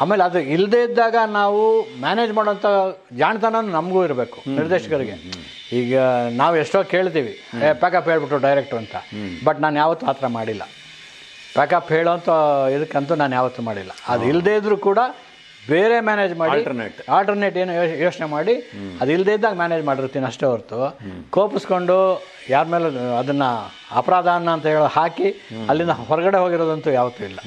ಆಮೇಲೆ ಅದು ಇಲ್ಲದೇ ಇದ್ದಾಗ ನಾವು ಮ್ಯಾನೇಜ್ ಮಾಡೋಂಥ ಜಾಣತನ ನಮಗೂ ಇರಬೇಕು ನಿರ್ದೇಶಕರಿಗೆ. ಈಗ ನಾವು ಎಷ್ಟೋ ಕೇಳ್ತೀವಿ ಏ ಪ್ಯಾಕಪ್ ಹೇಳ್ಬಿಟ್ಟು ಡೈರೆಕ್ಟ್ರು ಅಂತ. ಬಟ್ ನಾನು ಯಾವತ್ತೂ ಆ ಥರ ಮಾಡಿಲ್ಲ. ಪ್ಯಾಕಪ್ ಹೇಳೋಂಥ ಇದಕ್ಕಂತೂ ನಾನು ಯಾವತ್ತೂ ಮಾಡಿಲ್ಲ. ಅದು ಇಲ್ಲದೇ ಇದ್ರೂ ಕೂಡ ಬೇರೆ ಮ್ಯಾನೇಜ್ ಮಾಡಿ ಆಲ್ಟರ್ನೇಟ್ ಆಲ್ಟರ್ನೇಟ್ ಏನು ಯೋಚನೆ ಮಾಡಿ ಅದು ಇಲ್ಲದೇ ಇದ್ದಾಗ ಮ್ಯಾನೇಜ್ ಮಾಡಿರ್ತೀನಿ ಅಷ್ಟೇ ಹೊರತು. ಕೋಪಿಸ್ಕೊಂಡು ಯಾರ ಮೇಲೆ ಅದನ್ನು ಅಪರಾಧ ಅನ್ನ ಅಂತ ಹೇಳಿ ಹಾಕಿ ಅಲ್ಲಿಂದ ಹೊರಗಡೆ ಹೋಗಿರೋದಂತೂ ಯಾವತ್ತೂ ಇಲ್ಲ.